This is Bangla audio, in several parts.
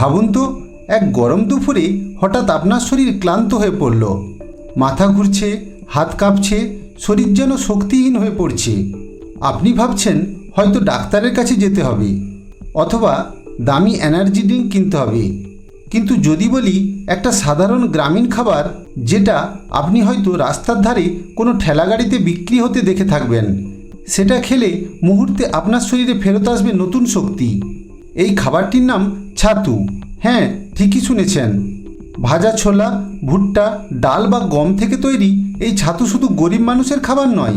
ভাবুন তো, এক গরম দুপুরে হঠাৎ আপনার শরীর ক্লান্ত হয়ে পড়ল। মাথা ঘুরছে, হাত কাঁপছে, শরীর যেন শক্তিহীন হয়ে পড়ছে। আপনি ভাবছেন হয়তো ডাক্তারের কাছে যেতে হবে, অথবা দামি এনার্জি ড্রিঙ্ক কিনতে হবে। কিন্তু যদি বলি, একটা সাধারণ গ্রামীণ খাবার যেটা আপনি হয়তো রাস্তার ধারে কোনো ঠেলাগাড়িতে বিক্রি হতে দেখে থাকবেন, সেটা খেলে মুহূর্তে আপনার শরীরে ফেরত আসবে নতুন শক্তি। এই খাবারটির নাম ছাতু। হ্যাঁ ঠিকই শুনেছেন। ভাজা ছোলা, ভুট্টা, ডাল বা গম থেকে তৈরি এই ছাতু শুধু গরিব মানুষের খাবার নয়,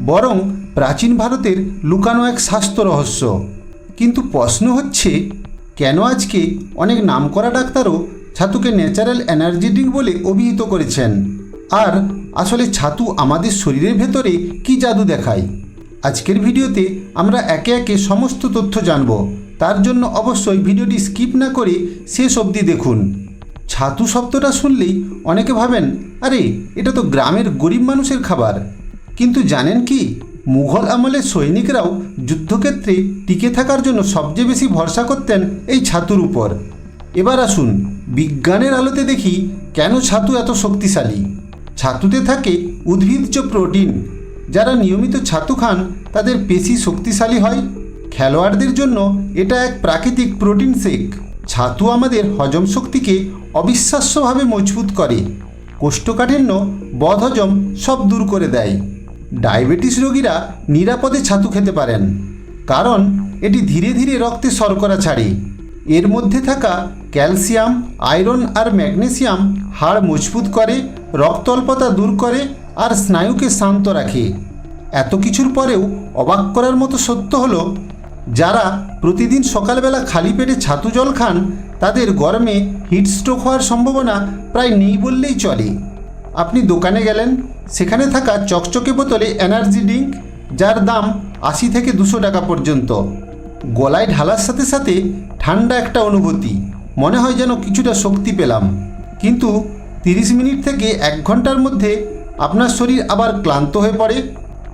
বরং প্রাচীন ভারতের লুকানো এক স্বাস্থ্য রহস্য। কিন্তু প্রশ্ন হচ্ছে, কেন আজকে অনেক নামকরা ডাক্তারও ছাতুকে ন্যাচারাল এনার্জি ড্রিঙ্ক বলে অভিহিত করেছেন? আর আসলে ছাতু আমাদের শরীরের ভেতরে কি জাদু দেখায়? আজকের ভিডিওতে আমরা একে একে সমস্ত তথ্য জানব। তার জন্য অবশ্যই ভিডিওটি স্কিপ না করে শেষ অবধি দেখুন। ছাতু শব্দটা শুনলেই অনেকে ভাবেন, আরে, এটা তো গ্রামের গরিব মানুষের খাবার। কিন্তু জানেন কি, মুঘল আমলের সৈনিকরাও যুদ্ধক্ষেত্রে টিকে থাকার জন্য সবচেয়ে বেশি ভরসা করতেন এই ছাতুর উপর। এবার আসুন, বিজ্ঞানের আলোতে দেখি কেন ছাতু এত শক্তিশালী। ছাতুতে থাকে উদ্ভিজ্জ প্রোটিন যারা নিয়মিত ছাতু খান, তাদের পেশি শক্তিশালী হয় খেলোয়াড়দের জন্য এটা এক প্রাকৃতিক প্রোটিন শেক ছাতু আমাদের হজম শক্তিকে অবিশ্বাস্যভাবে মজবুত করে। কোষ্ঠকাঠিন্য বদহজম সব দূর করে দেয়। ডায়াবেটিস রোগীরা নিরাপদে ছাতু খেতে পারেন, কারণ এটি ধীরে ধীরে রক্তে শর্করা ছাড়ে। এর মধ্যে থাকা ক্যালসিয়াম, আয়রন আর ম্যাগনেসিয়াম হাড় মজবুত করে রক্ত অল্পতা দূর করে আর স্নায়ুকে শান্ত রাখে। এত কিছুর পরেও অবাক করার মতো সত্য হলো যারা প্রতিদিন সকালবেলা খালি পেটে ছাতু জল খান, তাদের গরমে হিটস্ট্রোক হওয়ার সম্ভাবনা প্রায় নেই বললেই চলে। আপনি দোকানে গেলেন, সেখানে থাকা চকচকে বোতলে এনার্জি ড্রিঙ্ক, যার দাম আশি থেকে দুশো টাকা পর্যন্ত। গলায় ঢালার সাথে সাথে ঠান্ডা একটা অনুভূতি, মনে হয় যেন কিছুটা শক্তি পেলাম। কিন্তু তিরিশ মিনিট থেকে এক ঘণ্টার মধ্যে আপনার শরীর আবার ক্লান্ত হয়ে পড়ে,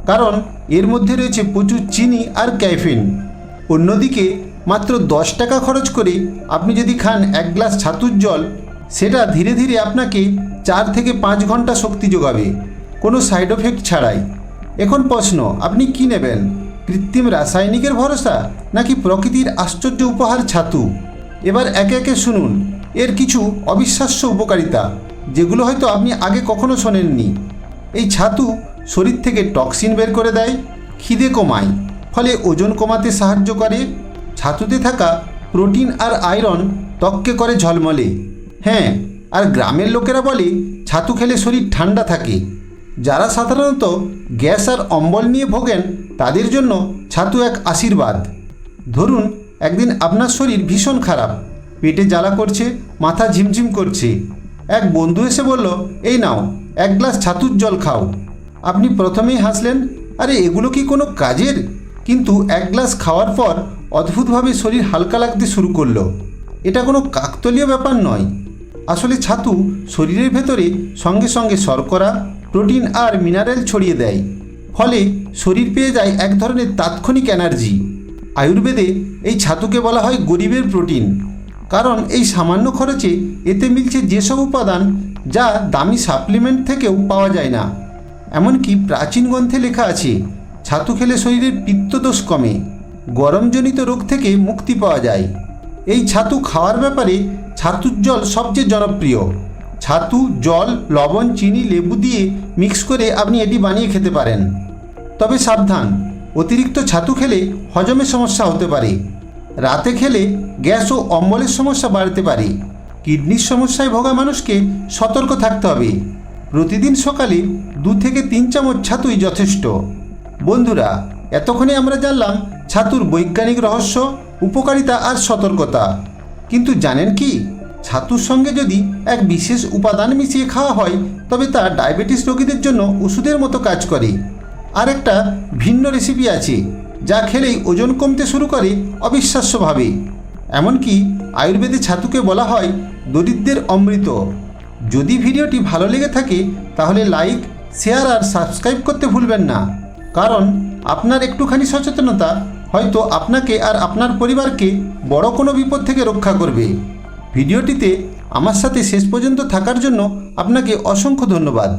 কারণ এর মধ্যে রয়েছে প্রচুর চিনি আর ক্যাফিন। অন্যদিকে মাত্র দশ টাকা খরচ করে আপনি যদি খান এক গ্লাস ছাতুর জল, সেটা ধীরে ধীরে আপনাকে চার থেকে পাঁচ ঘণ্টা শক্তি যোগাবে। কোনো সাইড এফেক্ট ছাড়াই। এখন প্রশ্ন, আপনি কি নেবেন? কৃত্রিম রাসায়নিকের ভরসা নাকি প্রকৃতির আশ্চর্য উপহার ছাতু? এবার একে একে শুনুন। এর কিছু অবিশ্বাস্য উপকারিতা, যেগুলো হয়তো আপনি আগে কখনো শোনেননি। এই ছাতু শরীর থেকে টক্সিন বের করে দেয়, খিদে কমায়। ফলে ওজন কমাতে সাহায্য করে ছাতুতে থাকা প্রোটিন আর আয়রন ত্বককে করে ঝলমলে। হ্যাঁ আর গ্রামের লোকেরা বলে ছাতু খেলে শরীর ঠান্ডা থাকে। যারা সাধারণত গ্যাস আর অম্বল নিয়ে ভোগেন, তাদের জন্য ছাতু এক আশীর্বাদ। ধরুন, একদিন আপনার শরীর ভীষণ খারাপ, পেটে জ্বালা করছে, মাথা ঝিমঝিম করছে। এক বন্ধু এসে বলল, এই নাও, এক গ্লাস ছাতুর জল খাও। আপনি প্রথমেই হাসলেন, আরে, এগুলো কি কোনো কাজের? কিন্তু এক গ্লাস খাওয়ার পর অদ্ভুতভাবে শরীর হালকা লাগতে শুরু করল। এটা কোনো কাকতলীয় ব্যাপার নয়। আসলে ছাতু শরীরের ভেতরে সঙ্গে সঙ্গে শর্করা, প্রোটিন আর মিনারেল ছড়িয়ে দেয়। ফলে শরীর পেয়ে যায় এক ধরনের তাৎক্ষণিক এনার্জি। আয়ুর্বেদে এই ছাতুকে বলা হয় গরিবের প্রোটিন। কারণ এই সামান্য খরচে এতে মিলছে যেসব উপাদান যা দামি সাপ্লিমেন্ট থেকেও পাওয়া যায় না। এমনকি প্রাচীন গ্রন্থে লেখা আছে ছাতু খেলে শরীরের পিত্তদোষ কমে, গরমজনিত রোগ থেকে মুক্তি পাওয়া যায়। এই ছাতু খাওয়ার ব্যাপারে ছাতুর জল সবচেয়ে জনপ্রিয়। ছাতু, জল, লবণ, চিনি, লেবু দিয়ে মিক্স করে আপনি এটি বানিয়ে খেতে পারেন। তবে সাবধান, অতিরিক্ত ছাতু খেলে হজমের সমস্যা হতে পারে। রাতে খেলে গ্যাস ও অম্বলের সমস্যা বাড়তে পারে। কিডনির সমস্যায় ভোগা মানুষকে সতর্ক থাকতে হবে। প্রতিদিন সকালে দু থেকে তিন চামচ ছাতুই যথেষ্ট। বন্ধুরা, এতক্ষণে আমরা জানলাম ছাতুর বৈজ্ঞানিক রহস্য, উপকারিতা আর সতর্কতা। কিন্তু জানেন কি? ছাতুর সঙ্গে যদি এক বিশেষ উপাদান মিশিয়ে খাওয়া হয়, তবে তা ডায়াবেটিস রোগীদের জন্য ওষুধের মতো কাজ করে। আর একটা ভিন্ন রেসিপি আছে, যা খেলেই ওজন কমতে শুরু করে অবিশ্বাস্যভাবে। এমনকি আয়ুর্বেদে ছাতুকে বলা হয় দরিদ্রের অমৃত। যদি ভিডিওটি ভালো লেগে থাকে, তাহলে লাইক শেয়ার আর সাবস্ক্রাইব করতে ভুলবেন না। কারণ আপনার একটুখানি সচেতনতা হয়তো আপনাকে আর আপনার পরিবারকে বড় কোনো বিপদ থেকে রক্ষা করবে। ভিডিওটিতে আমার সাথে শেষ পর্যন্ত থাকার জন্য আপনাকে অসংখ্য ধন্যবাদ।